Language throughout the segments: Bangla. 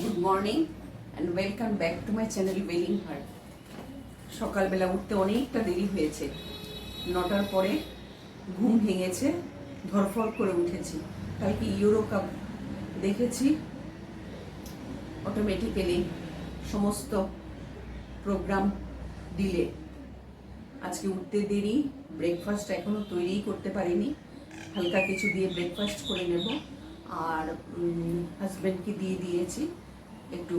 Good morning and welcome back to my channel welling heart সকালবেলা উঠতে অনেকটা দেরি হয়েছে। নটার পরে ঘুম ভেঙেছে, ধরফর করে উঠেছি। কালকে ইউরো কাপ দেখেছি। অটোমেটিক্যালি সমস্ত প্রোগ্রাম দিলে আজকে উঠতে দেরি ব্রেকফাস্ট এখনও তৈরিই করতে পারিনি। হালকা কিছু দিয়ে ব্রেকফাস্ট করে নেব। আর হাজব্যান্ডকে দিয়ে দিয়েছি। একটু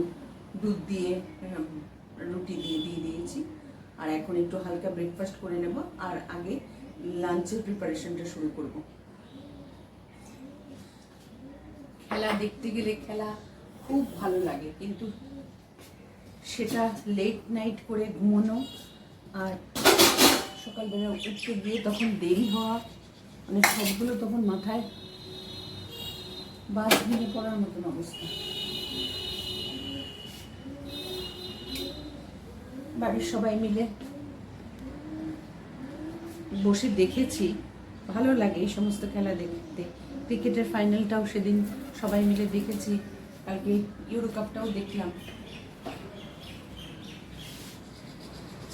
দুধ দিয়ে উম, রুটি দিয়ে দিয়ে দিয়েছি। আর এখন একটু হালকা ব্রেকফাস্ট করে নেব আর আগে লাঞ্চের প্রিপারেশনটা শুরু করব। খেলা দেখতে গেলে খেলা খুব ভালো লাগে কিন্তু সেটা লেট নাইট করে ঘুমানো আর সকালবেলা উঠতে গিয়ে তখন দেরি হওয়া মানে সবগুলো তখন মাথায় বাস ভেঙে পড়ার মতন অবস্থা। বাড়ির সবাই মিলে। বসে দেখেছি, ভালো লাগে এই সমস্ত খেলা দেখতে। ক্রিকেটের ফাইনালটাও সেদিন সবাই মিলে দেখেছি, কালকে ইউরো কাপটাও দেখলাম।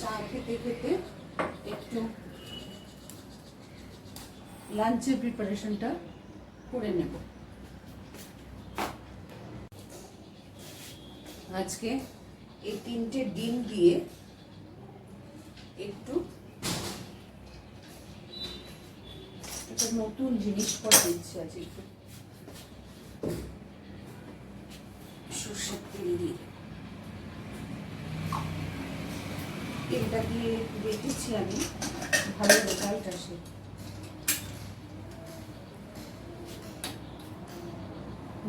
চা খেতে খেতে একটু লাঞ্চের প্রিপারেশনটা করে নেব। আজকে এই তিনটে ডিম দিয়ে একটু একটা নতুন জিনিস করার ইচ্ছে আছে একটু। সর্ষের তেল দিয়ে। তেলটা দিয়ে দেখেছি আমি, ভালো রেজাল্ট আসে।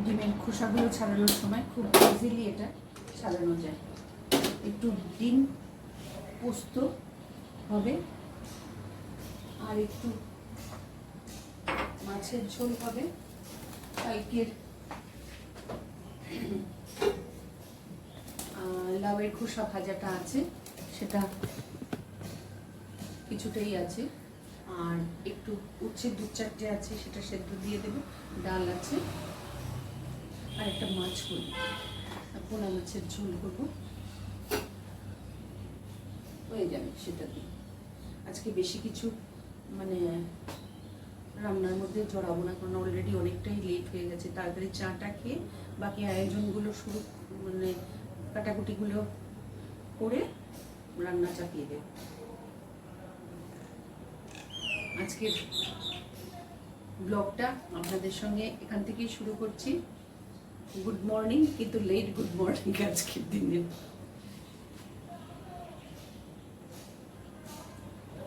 ডিমের খোসাগুলো ছাড়ানোর সময় খুব ইজিলি এটা ছাড়ানো যায়। একটু ডিম পোস্ত হবে আর একটু মাছের ঝোল হবে কালকের লাউয়ের খোসা ভাজাটা আছে, সেটা কিছুটাই আছে। আর একটু উচ্ছে দু চারটে আছে, সেটা সেদ্ধ দিয়ে দেবো, ডাল আছে। আর একটা মাছ করব পোনা মাছের ঝোল করব। হয়ে যাবে সেটা দিয়ে। আজকে বেশি কিছু মানে রান্নার মধ্যে জড়াবো না, কারণ অলরেডি অনেকটাই লেট হয়ে গেছে। তাড়াতাড়ি চাটা খেয়ে বাকি আয়োজনগুলো শুরু মানে কাটাকুটিগুলো করে রান্না চাপিয়ে দেব। আজকের ব্লগটা আপনাদের সঙ্গে এখান থেকেই শুরু করছি। গুড মর্নিং, কিন্তু লেট গুড মর্নিং আজকের দিনে।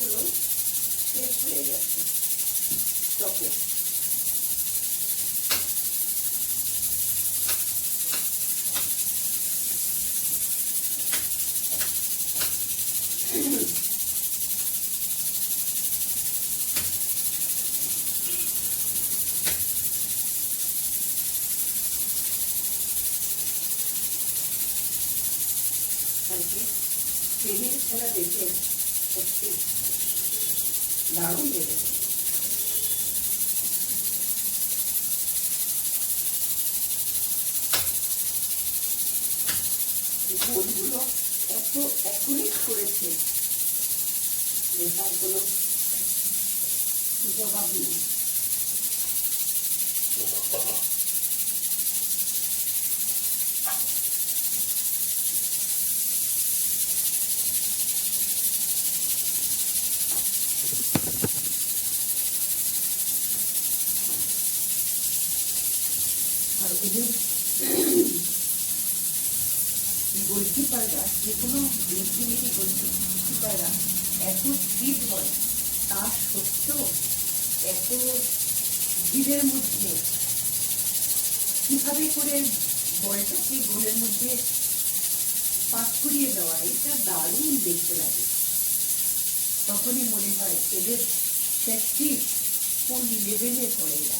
পেস্টগুলো শেষ হয়ে গেছে। গোলগুলো এত অ্যাকুরেট করেছে যে তার কোনো জবাব নেই কিপাররা যে কোনো মিটিমিটি বলছি কিপাররা এত স্পিড হয় তা সত্ত্বেও এত ভিড়ের মধ্যে কীভাবে করে বলটাকে গোলের মধ্যে পাক করিয়ে দেওয়া এটা দারুণ দেখতে লাগে। তখনই মনে হয় এদের প্র্যাকটিস কোন লেভেলে পড়ে এরা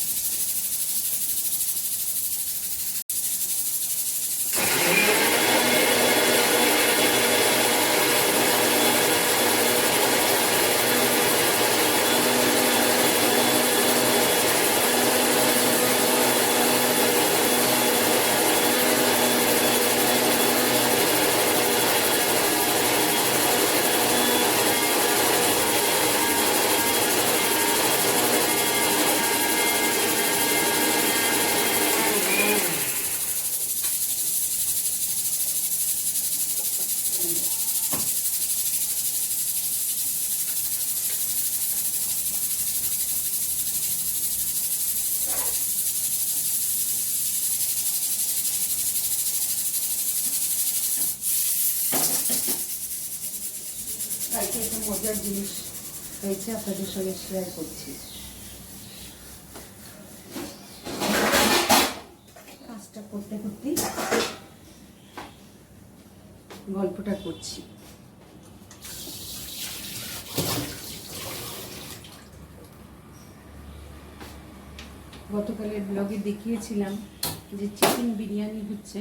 কালকে একটা মজার জিনিস হয়েছে, আপনাদের সঙ্গে শেয়ার করছি। কাজটা করতে করতেই গল্পটা করছি। গতকালের ব্লগে দেখিয়েছিলাম যে চিকেন বিরিয়ানি হচ্ছে।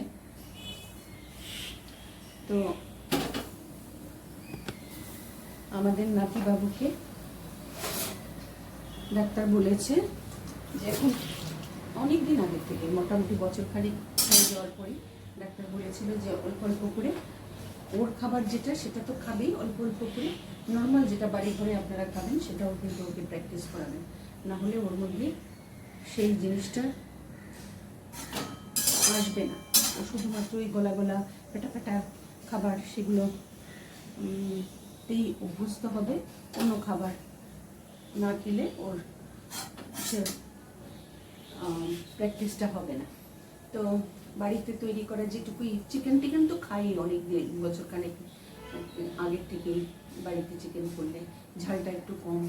তো আমাদের নাতি বাবুকে ডাক্তার বলেছে যে এখন অনেক দিন আগে থেকে, মোটামুটি বছর খানিক যাওয়ার পরে ডাক্তার বলেছিল যে অল্প অল্প করে ওর খাবার যেটা, সেটা তো খাবেই, অল্প অল্প করে নর্মাল যেটা বাড়ি ঘরে আপনারা খাবেন, সেটাও কিন্তু ওকে প্র্যাকটিস করাবেন। না হলে ওর মধ্যে সেই জিনিসটা আসবে না। ও শুধুমাত্র ওই গলা গলা পেটা পেটা খাবার, সেগুলো উম, তেই অভ্যস্ত হবে কোনো খাবার না খেলে ওর সে প্র্যাকটিসটা হবে না। তো বাড়িতে তৈরি করা যেটুকুই চিকেন টিকেন তো খাই অনেক দিন বছর খানেক আগের থেকেই বাড়িতে চিকেন করলে। ঝালটা একটু কম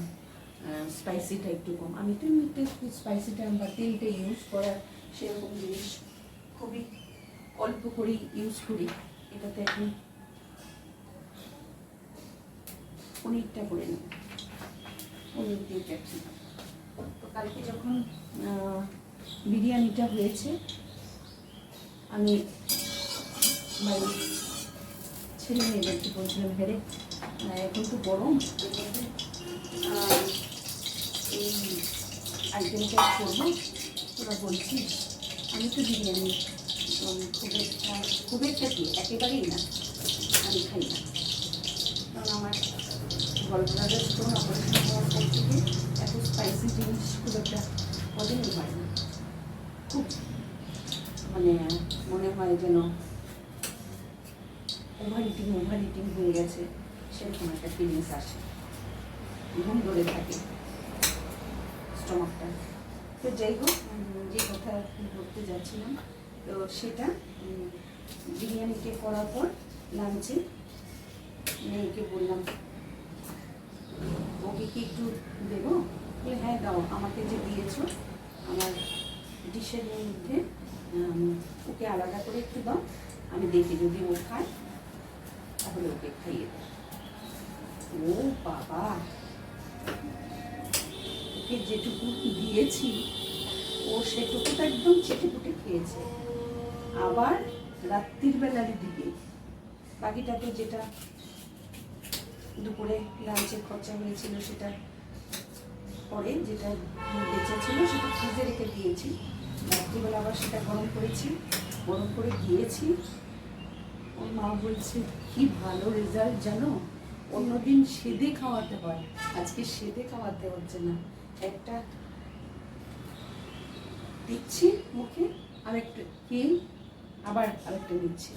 স্পাইসিটা একটু কম। আমি তো এমনিতে স্পাইসিটা বা তেলটা ইউজ করার সেরকম জিনিস খুবই অল্প করেই ইউজ করি। এটাতে এখন পনিরটা করে নেব। পনির দিয়ে ক্যাপসিকাম তো কালকে যখন বিরিয়ানিটা হয়েছে আমি বাড়ির ছেলে মেয়েদেরকে বলছিলাম হেরে আহ, এখন তো গরম। এই আইটেমটা করব। তোরা বলছিস আমি তো বিরিয়ানি খুব একটা খুব একটা কি একেবারেই না আমি খাই না। গল্পনাদের স্টোন অপারেশন পর থেকে এত স্পাইসি জিনিস খুব একটা পছন্দ খুব মানে মনে হয় যেন ওভার ইটিং ওভার ইটিং হয়ে গেছে, সেরকম একটা ফিলিংস আসে। ঘুম ধরে থাকে স্টমাকটা তো যাই হোক যে কথা বলতে যাচ্ছিলাম, তো সেটা বিরিয়ানিকে করার পর লাঞ্চে মেয়েকে বললাম ওকে কি একটু দেবো? বলে হ্যাঁ দাও, আমাকে যে দিয়েছ, আমার ডিশের মধ্যে ওকে আলাদা করে একটু দাও, আমি দেখি যদি ও খায়, তাহলে ওকে খাইয়ে দাও। ও বাবা! ওকে যেটুকু দিয়েছি, ও সেটুকু তো একদম চেটে পুটে খেয়েছে। আবার রাত্রির বেলার দিকে, বাকিটা তো যেটা দুপুরে লাঞ্চের খরচা হয়েছিল সেটা পরে যেটা বেঁচে ছিল সেটা ফ্রিজে রেখে দিয়েছি। রাত্রিবেলা আবার সেটা গরম করেছি। গরম করে দিয়েছি। ওর মা বলছে, কি ভালো রেজাল্ট জানো? অন্যদিন সেদে খাওয়াতে হয়। আজকে সেদে খাওয়াতে হচ্ছে না। একটা দিচ্ছি মুখে, আরেকটা খেয়ে আবার আরেকটা নিচ্ছি।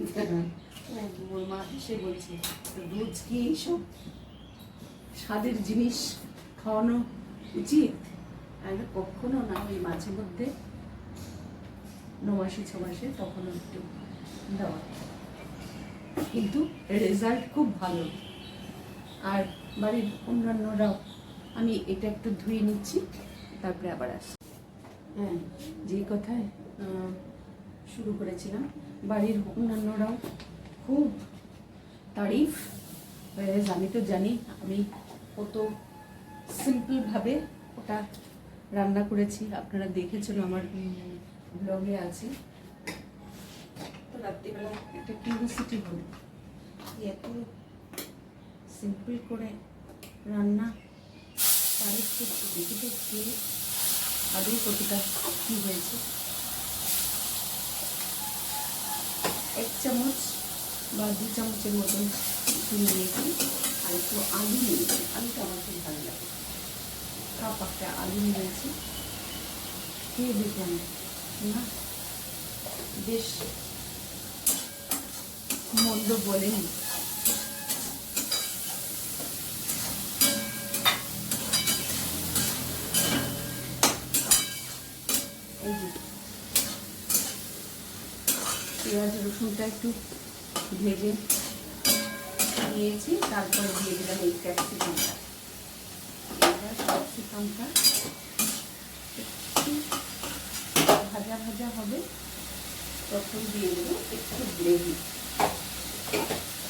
ওর মা হেসে বলছে রোজ কি এইসব? স্বাদের জিনিস খাওয়ানো উচিত? বলি, কখনো না ওই মাঝে মধ্যে ন মাসে ছ মাসে তখন একটু দেওয়া। কিন্তু রেজাল্ট খুব ভালো। আর বাড়ির অন্যান্যরাও আমি এটা একটু ধুয়ে নিচ্ছি তারপরে আবার আসছি। হ্যাঁ যেই কথায় শুরু করেছিলাম বাড়ির অন্যান্যরাও খুব তারিফ। আমি তো জানি, আমি কত সিম্পলভাবে ওটা রান্না করেছি। আপনারা দেখেছেন আমার ব্লগে আছে। তো রাত্রিবেলা একটা কিউরিসিটি হলো এত সিম্পল করে রান্না, তারিফ করছি দেখি তো খেয়ে আদৌ কতটা কী হয়েছে। এক চামচ বা দু চামচের মতন একটু নিয়েছি, আর একটু আলু নিয়েছি। আলুটা আমার খুব ভালো লাগে। কাপ আলু নিয়েছি। খেয়ে দেখলাম না? বেশ মন্দ বলেনি। পেঁয়াজ রসুনটা একটু ভেজে নিয়েছি, তারপরে দিয়ে দিলাম এই ক্যাপসিকামটা এবার ক্যাপসিকামটা একটু ভাজা ভাজা হবে, তখন দিয়ে দেবো একটু গ্রেভি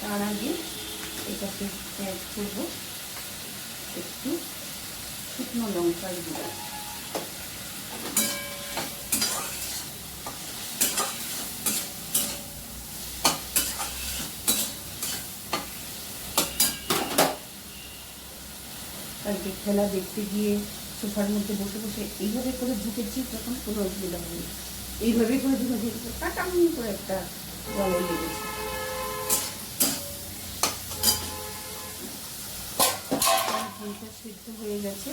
তার আগে এটাকে অ্যাড করব একটু শুকনো লঙ্কার গুঁড়ো কালকে খেলা দেখতে গিয়ে সোফার মধ্যে বসে বসে এইভাবে করে ঢুকেছি তখন কোনো অসুবিধা হয়নি। এইভাবেই করে ঢুকে ঝুঁকে কাটাম করে একটা গলায় লেগেছে সিদ্ধ হয়ে গেছে।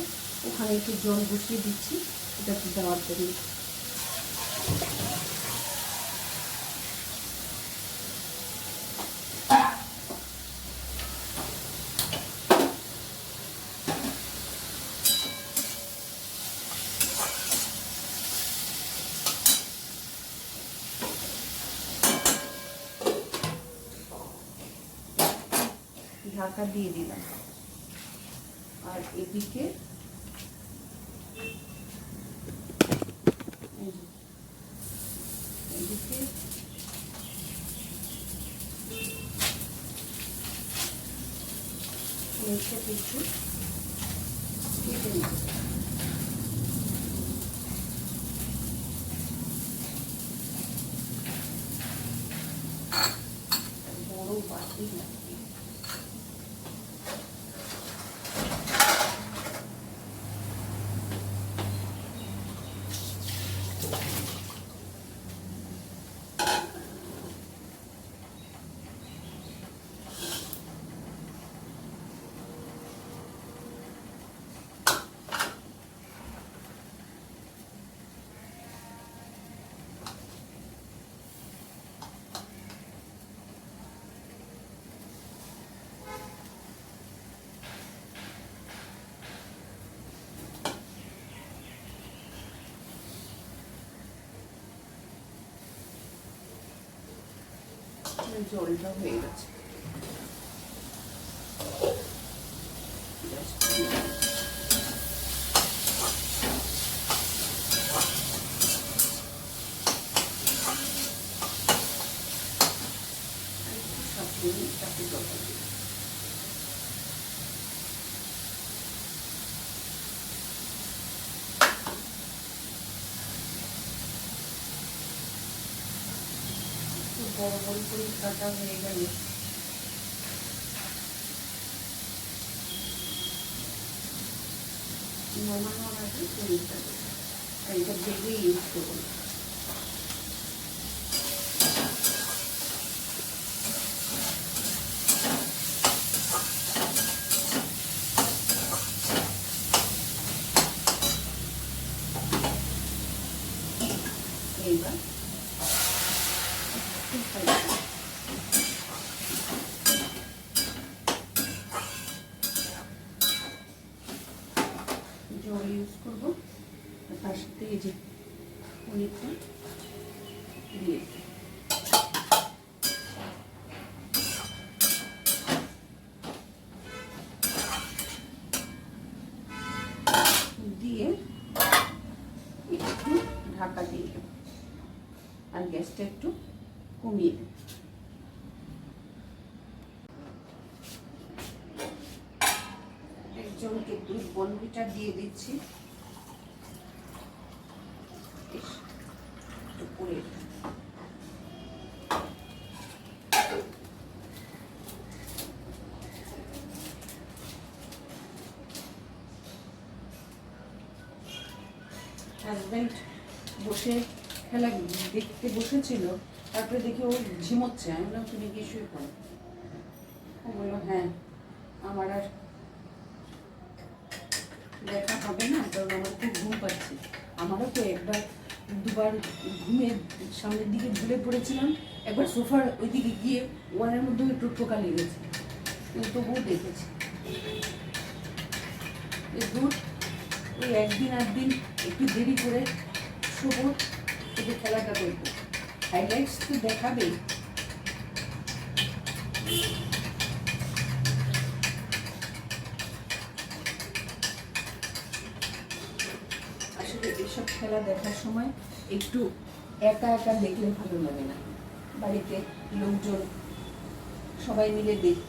ওখানে একটু জল বসিয়ে দিচ্ছি। এটা দেওয়ার জন্য। ঢাকা দিয়ে দিলাম আর এদিকে এই যে, এদিকে মেখে একটু কেটে নিতে বড় বাটি লাগবে জলটা হয়ে গেছে Just a minute. আর একটু সাজিয়ে নিই, তারপরে জলটা দিয়ে দেব। একটু বড় বড় করে কাটা হয়ে গেলে নামানোর আগে পরিষ্কার করতে হবে। আর এটা ভেবে ইউজ করব না। এইবার একটু হালকা জল ইউজ করব আর তার সাথে এই যে পনিরটা দিয়ে দিই। গ্যাসটা একটু কমিয়ে দেব একজনকে দুধ বনভিটা দিয়ে দিচ্ছি। বসেছিল তারপরে দেখি ও ঝিমোচ্ছে, আমি বললাম, তুমি গিয়ে শুয়ে পড়ো। ও বলল হ্যাঁ আমার আর দেখা হবে না, কারণ আমার খুব ঘুম পাচ্ছে। আমারও তো একবার দুবার ঘুমের সামনের দিকে ঝুলে পড়েছিলাম, একবার সোফার ওইদিকে গিয়ে ওয়ানের মধ্যে একটু টোকা লেগেছে। তবুও দেখেছি। দুধ ওই একদিন একদিন একটু দেরি করে শোবো, একটু খেলাটা করব। হাইলাইটস তো দেখাবেই। আসলে এসব খেলা দেখার সময় একটু একা একা দেখলে ভালো লাগে না। বাড়িতে লোকজন সবাই মিলে দেখ-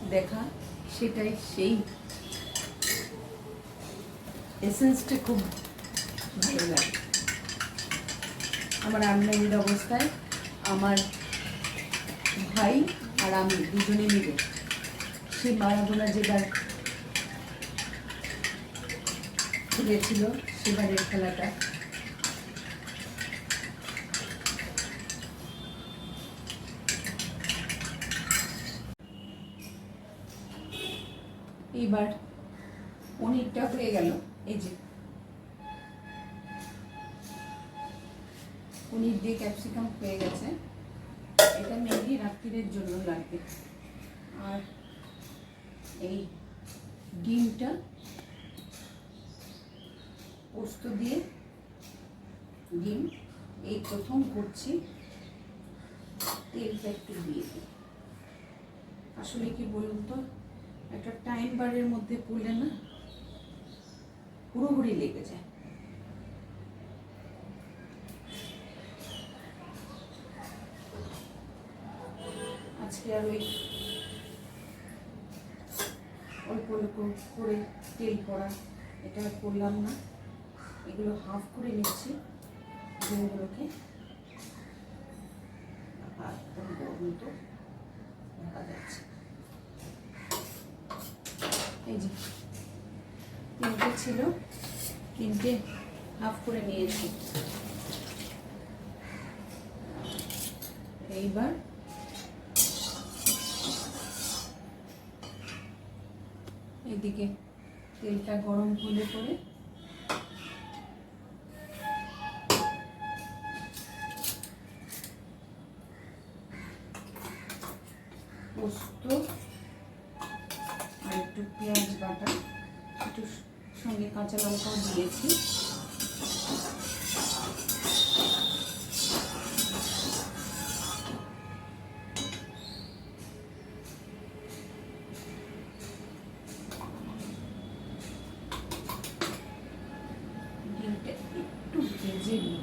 সেটাই সেই এসেন্সটা খুব ভালো লাগে। আমার আনম্যারিড অবস্থায় আমার ভাই আর আমি দুজনে মিলে সে মারাদোনা যেবার খেলেছিল সেবারের খেলাটা। এইবার অনেকটা হয়ে গেল, এই যে পনির দিয়ে ক্যাপসিকাম হয়ে গেছে। এটা মেনলি রাত্রিরের জন্য লাগবে। আর এই ডিমটা পোস্ত দিয়ে ডিম, এই প্রথম করছি। তেলটা একটু দিয়ে দিই। আসলে কি বলুন তো, একটা টাইম বারের মধ্যে পড়লে না পুরোপুরি লেগে যায়। ওই অল্প অল্প করে তেল পড়া এটা করলাম না। এগুলো হাফ করে নিচ্ছি ডিমগুলোকে দেখা যাচ্ছে। এই যে, তিনটে ছিল, তিনটে হাফ করে নিয়েছি। এইবার এদিকে তেলটা গরম হলে পরে। পোস্ত আর একটু পেঁয়াজ বাটা, একটু সঙ্গে কাঁচা লঙ্কাও দিয়েছি ডিমটা একটু ভেজে নিই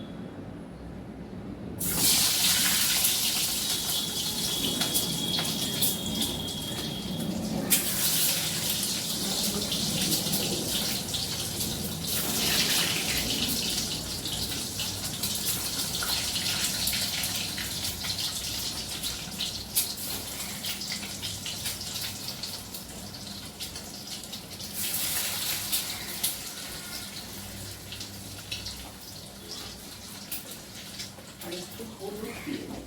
আর একটু হলুদ দিয়ে দেবো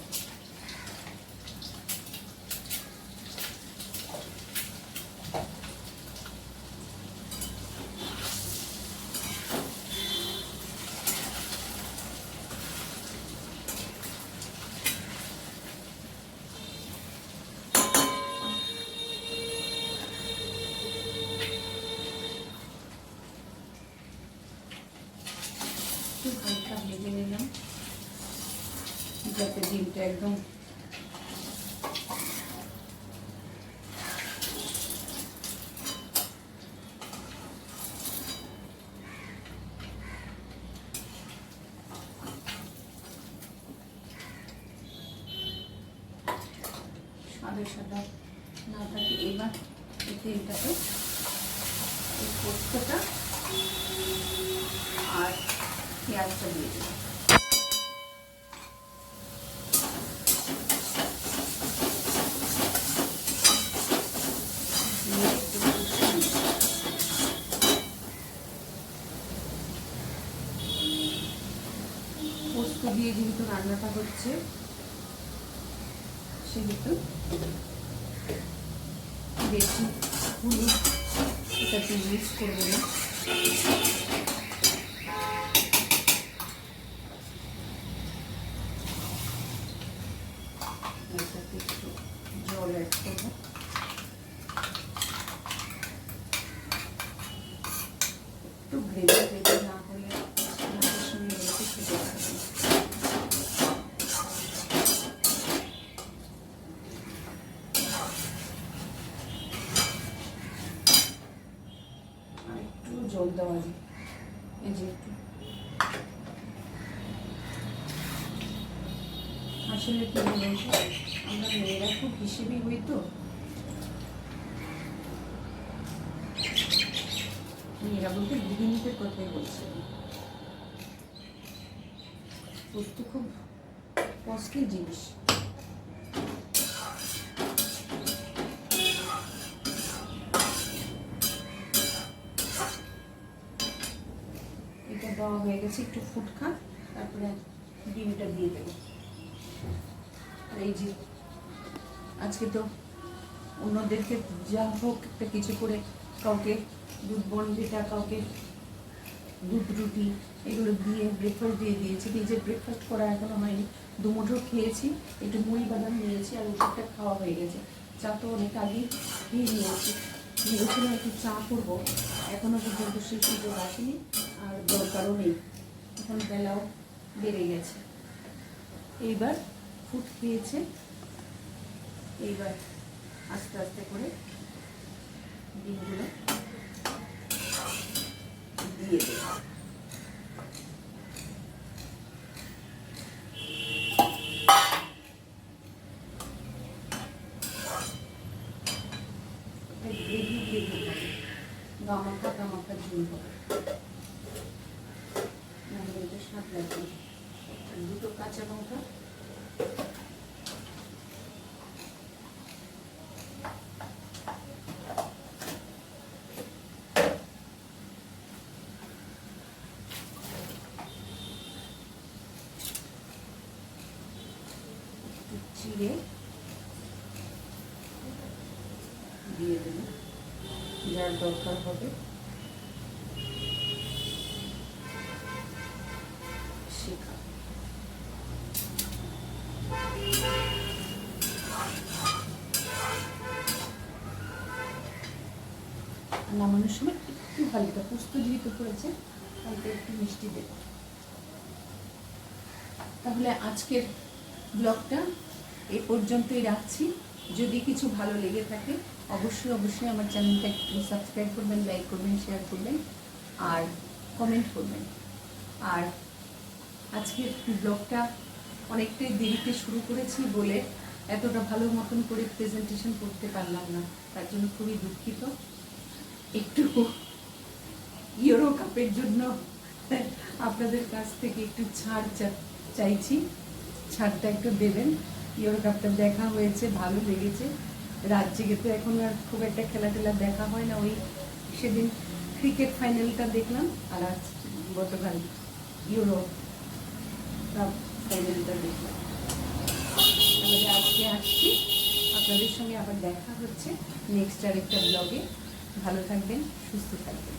একটু হালকা ভেজে নিলাম যাতে ডিমটা একদম সাদা সাদা না থাকে এবার এই তেলটাকে এই পোস্তটা আর পেঁয়াজটা দিয়ে দেবো দিয়ে একটু কষিয়ে নেব। পোস্ত দিয়ে যেহেতু রান্নাটা হচ্ছে সেহেতু বেশি হলুদ এটাতে ইউজ করব না এটাতে একটু জল অ্যাড করব একটু গ্রেভি গ্রেভি না হলে ভাতের সঙ্গে রেখে খেতে পারবে না। আর একটু জল দেওয়া যায় এই যে একটু আসলে কি বলব আমরা মেয়েরা হিসেবে হই তো মেয়েরা বলতে গৃহিণীদের কথাই বলছে। পোস্ত খুব কস্টলি জিনিস। এটা দেওয়া হয়ে গেছে, একটু ফুটখা তারপরে ডিমটা দিয়ে দেবো। আর এই যে আজকে তো অন্যদেরকে যা হোক একটা কিছু করে কাউকে দুধ বনভিটা কাউকে দুধ রুটি এগুলো দিয়ে ব্রেকফাস্ট দিয়ে দিয়েছি। নিজের ব্রেকফাস্ট করা এখনও হয়নি। দুমুঠো খেয়েছি, একটু মুড়ি বাদাম নিয়েছি আর ওষুধটা খাওয়া হয়ে গেছে। চা তো অনেক আগেই খেয়ে নিয়েছি। ভেবেছিলাম একটু চা করব এখনও পর্যন্ত সেই সুযোগ আসেনি আর দরকারও নেই। এখন বেলাও বেড়ে গেছে। এইবার ফুট খেয়েছে। এইবার আস্তে আস্তে করে ডিমগুলো দিয়ে দেবো। গ্রেভি হবে গামাখা গামাখা ঝুল হবে নাহলে এটা স্বাদ লাগবে না। আর দুটো কাঁচা লঙ্কা একটু চিড়ে দিয়ে দেব। যার দরকার হবে নামানোর সময় একটু হালকা, পুস্ত যেহেতু করেছে, হালকা একটু মিষ্টি দেব। তাহলে আজকের ব্লগটা এ পর্যন্তই রাখছি। যদি কিছু ভালো লেগে থাকে, অবশ্যই অবশ্যই আমার চ্যানেলটা একটু সাবস্ক্রাইব করবেন লাইক করবেন শেয়ার করবেন, আর কমেন্ট করবেন। আর আজকের ব্লগটা অনেকটাই দেরিতে শুরু করেছি বলে এতটা ভালো মতন করে প্রেজেন্টেশন করতে পারলাম না। তার জন্য খুবই দুঃখিত। একটু ইউরো কাপের জন্য আপনাদের কাছ থেকে একটু ছাড় চাইছি। ছাড়টা একটু দেবেন। ইউরো কাপটা দেখা হয়েছে, ভালো লেগেছে। রাত জেগে তো এখন আর খুব একটা খেলা টেলা দেখা হয় না। ওই সেদিন ক্রিকেট ফাইনালটা দেখলাম, আর আজ গতকাল ইউরো কাপ ফাইনালটা দেখলাম। তাহলে আজকে আসছি। আপনাদের সঙ্গে আবার দেখা হচ্ছে নেক্সট আরেকটা ব্লগে ভালো থাকবেন, সুস্থ থাকবেন।